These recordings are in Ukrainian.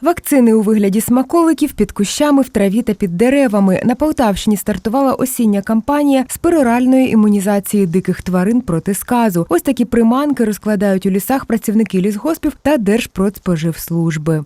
Вакцини у вигляді смаколиків під кущами в траві та під деревами. На Полтавщині стартувала осіння кампанія з пероральної імунізації диких тварин проти сказу. Ось такі приманки розкладають у лісах працівники лісгоспів та Держпродспоживслужби.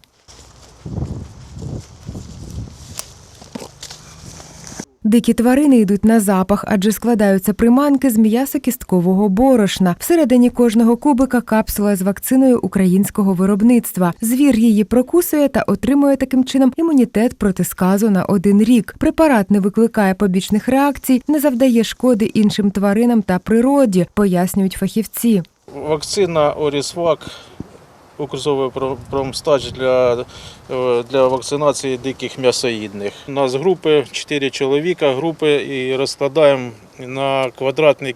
Дикі тварини йдуть на запах, адже складаються приманки з м'ясо-кісткового борошна. Всередині кожного кубика капсула з вакциною українського виробництва. Звір її прокусує та отримує таким чином імунітет проти сказу на один рік. Препарат не викликає побічних реакцій, не завдає шкоди іншим тваринам та природі, пояснюють фахівці. Вакцина Орісвак, укрузовий промстач для, е, для вакцинації диких м'ясоїдних. У нас групи 4 чоловіка, групи і розкладаємо на квадратний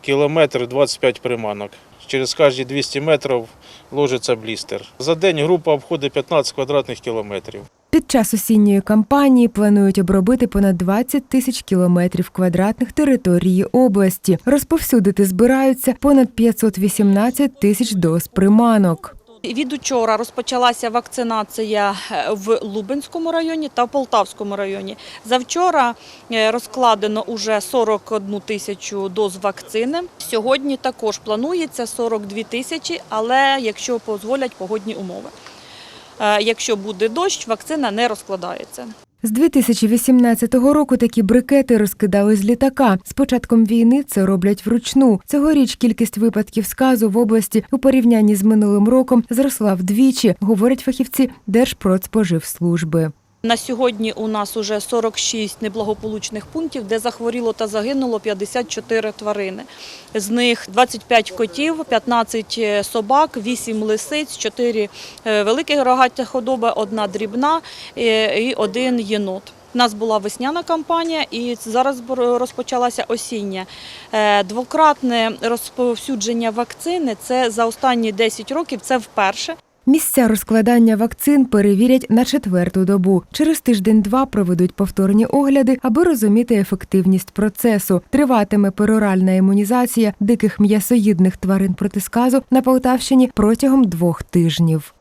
кілометр 25 приманок. Через кожні 200 метрів ложиться блістер. За день група обходить 15 квадратних кілометрів. Під час осінньої кампанії планують обробити понад 20 тисяч кілометрів квадратних території області. Розповсюдити збираються понад 518 тисяч доз приманок. Від учора розпочалася вакцинація е, в Лубенському районі та в Полтавському районі. Завчора е, розкладено уже 41 тисячу доз вакцини. Сьогодні також планується 42 тисячі, але якщо дозволять погодні умови. Е, Якщо буде дощ, вакцина не розкладається. З 2018 року такі брикети розкидали з літака. З початком війни це роблять вручну. Цьогоріч кількість випадків сказу в області у порівнянні з минулим роком зросла вдвічі, говорять фахівці Держпродспоживслужби. На сьогодні у нас уже 46 неблагополучних пунктів, де захворіло та загинуло 54 тварини. З них 25 котів, 15 собак, 8 лисиць, 4 великих рогатя худоба, одна дрібна е, і один єнот. У нас була весняна кампанія і зараз розпочалася осіння. Е, Двократне розповсюдження вакцини – це за останні 10 років, це вперше. Місця розкладання вакцин перевірять на четверту добу. Через тиждень-два проведуть повторні огляди, аби розуміти ефективність процесу. Триватиме пероральна імунізація диких м'ясоїдних тварин проти сказу на Полтавщині протягом двох тижнів.